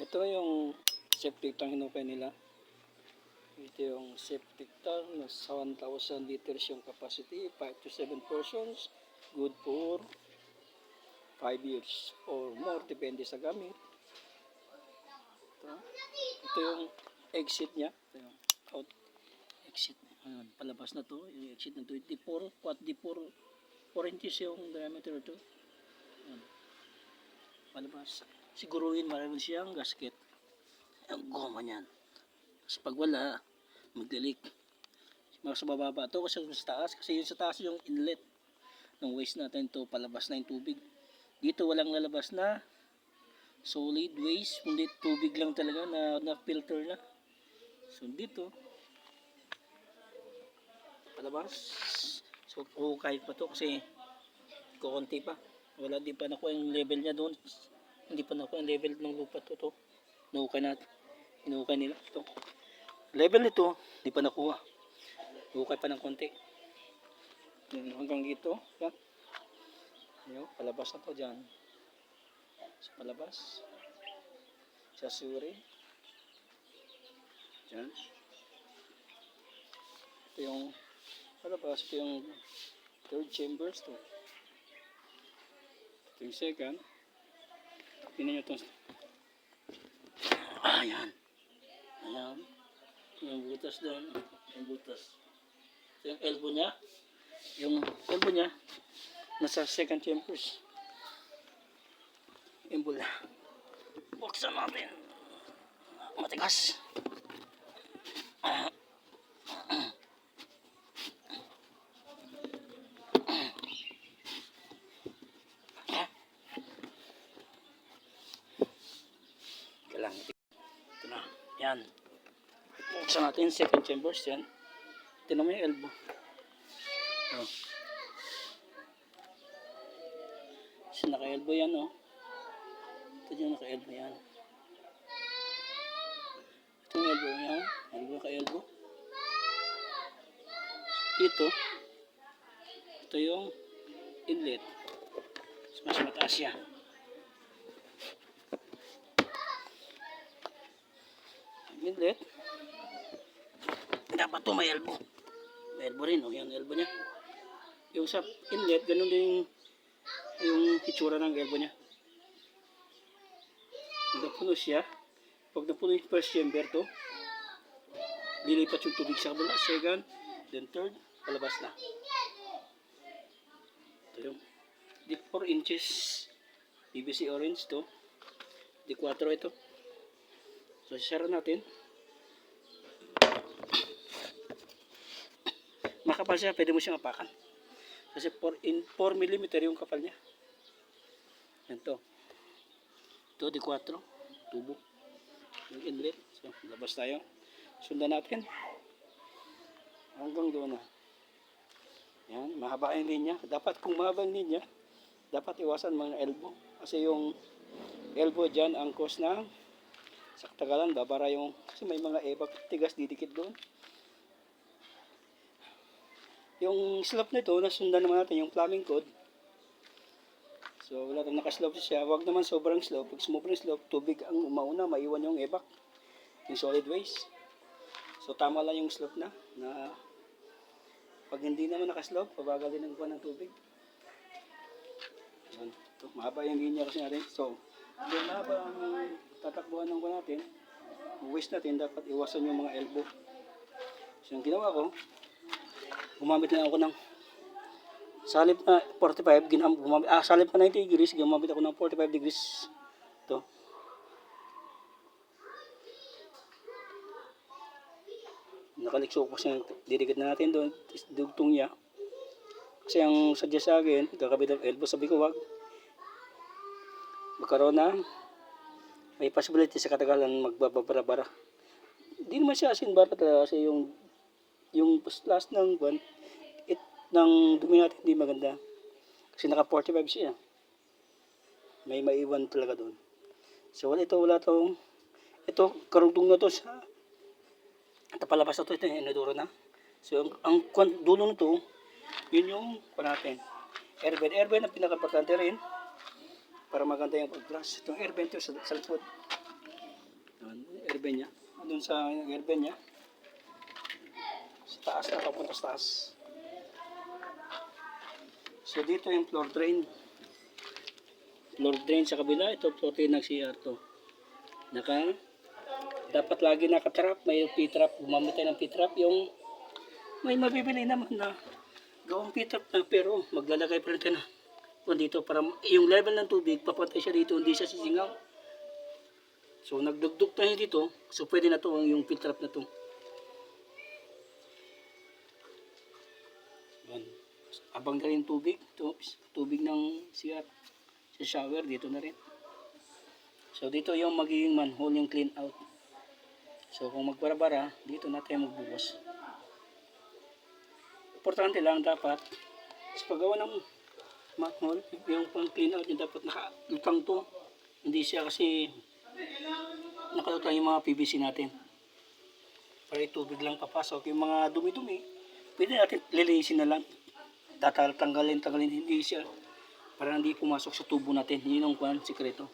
ito yung septic tank hinukay nila. Ito yung septic tank na sa 1,000 liters yung capacity, 5 to 7 persons, good for 5 years or more, depende sa gamit. Ito, ito yung exit niya. Ito yung out exit. Ayan, palabas na to. Yung exit ng 24, quad D4, 4 inches yung diameter ito. Ayan. Palabas. Siguruhin marami siyang gasket. Ang goma niyan. Kasi pag wala, magdilik. Mas bababa to kasi sa taas. Kasi yung sa taas yung inlet ng waste natin to palabas na yung tubig. Dito walang lalabas na solid waste, kundi tubig lang talaga na, na filter na. So dito, palabas. So kahit pa to kasi kukunti pa. Wala di pa nakuha yung level niya doon. Hindi pa nakuha yung level ng lupa to. to. Nahukay natin. Hinukay nila. Ito. Level nito, di pa nakuha. Hukay pa ng konti. Yun, hanggang dito. Yan. Yan, palabas na to dyan. Sa palabas. Sa suri. Dyan. Ito yung palabas. Ito yung third chambers to. Ito yung second. Tingnan nyo ito. Ayan. Ayan. Yung butas doon. Yung butas. Ito yung elbow niya. Yung elbow niya. Nasa second chambers. Yung bula. Buksan natin. Matigas. Kailangan ito na. Yan. Buksan natin second chambers yan. Tinan mo yung elbow. Oh. Kasi naka-elbow yan, oh. Ito yung naka-elbow yan. Ito yung elbow yan. Elbow naka-elbow. Ito. Ito yung inlet. Mas mataas yan. Inlet. Dapat to may elbow. May elbow rin, oh. Yan, elbow niya. Yung sa inlet, ganun din yung yung itsura ng elbow niya. Napuno siya, pag napuno yung first chamber to, lilipat yung tubig sa kabila, second, then third, palabas na. Ito yung di 4 inches PVC orange to, di 4 ito. So, sisara natin. Makapal siya, pwede mo siyang apakan. Kasi 4 in 4 mm yung kapal niya. Yan to. Ito di 4. Tubo. Yung inlet. So, labas tayo. Sundan natin. Hanggang doon na. Yan, mahaba yung linya. Dapat kung mahaba yung linya, dapat iwasan mga elbow. Kasi yung elbow dyan, ang cause ng sa katagalan, babara yung, kasi may mga ebak, tigas didikit doon. Yung slope nito, nasundan naman natin yung plumbing code. So, wala tayong nakaslope siya. Huwag naman sobrang slope. Pag sobrang slope, tubig ang umauna, maiwan yung ebak. Yung solid waste. So, tama lang yung slope na. na pag hindi naman nakaslope, pabagal din ang kuha ng tubig. Yan. Ito, mahaba yung linya kasi natin. So, kung mahaba ang tatakbuhan ng kuha natin, waste natin, dapat iwasan yung mga elbow. So, yung ginawa ko, gumamit na ako ng salip na 45 ginam gumamit ah salip na 90 degrees gumamit ako ng 45 degrees. To nakalikso ko siya didikit na natin doon dugtong niya. Kasi ang sadya sa akin kakabit ang elbow sabi ko wag. Magkaroon na may possibility sa katagalan magbabara-bara hindi naman siya asin bara talaga kasi yung yung last ng buwan it ng dumi natin hindi maganda. Kasi naka 45 siya. May maiwan talaga doon. So wala ito wala tong ito karugtong na to sa ito palabas na to ito yung inodoro na. So ang, ang dulo nito yun yung kwan natin. Airbed airbed ang pinaka-importante rin para maganda yung pag-brush itong airbed ito sa, sa likod airben niya. Doon sa airben niya. Sa taas na, papunta sa taas. So dito yung floor drain. Floor drain sa kabila, ito floor drain ng CR to. Naka, dapat lagi nakatrap, may P-trap, gumamit tayo ng P-trap. Yung, may mabibili naman na gawang P-trap na, pero maglalagay pa rin tayo na dito para yung level ng tubig, papantay siya dito, hindi siya sisingaw. So nagdugdug tayo dito, so pwede na to yung P-trap na to. Yan. Abang na rin tubig, to, tubig ng CR sa shower, dito na rin. So dito yung magiging manhole, yung clean out. So kung magbara-bara, dito na tayo magbukas. Importante lang dapat sa paggawa ng manhole, yung pang clean out niya dapat nakalutang to. Hindi siya kasi nakalutang yung mga PVC natin. Para tubig lang papasok. Yung mga dumi-dumi, pwede natin lilinisin na lang. Tatal, tanggalin, tanggalin, hindi siya. Para hindi pumasok sa tubo natin. Yun ang kwan, sikreto.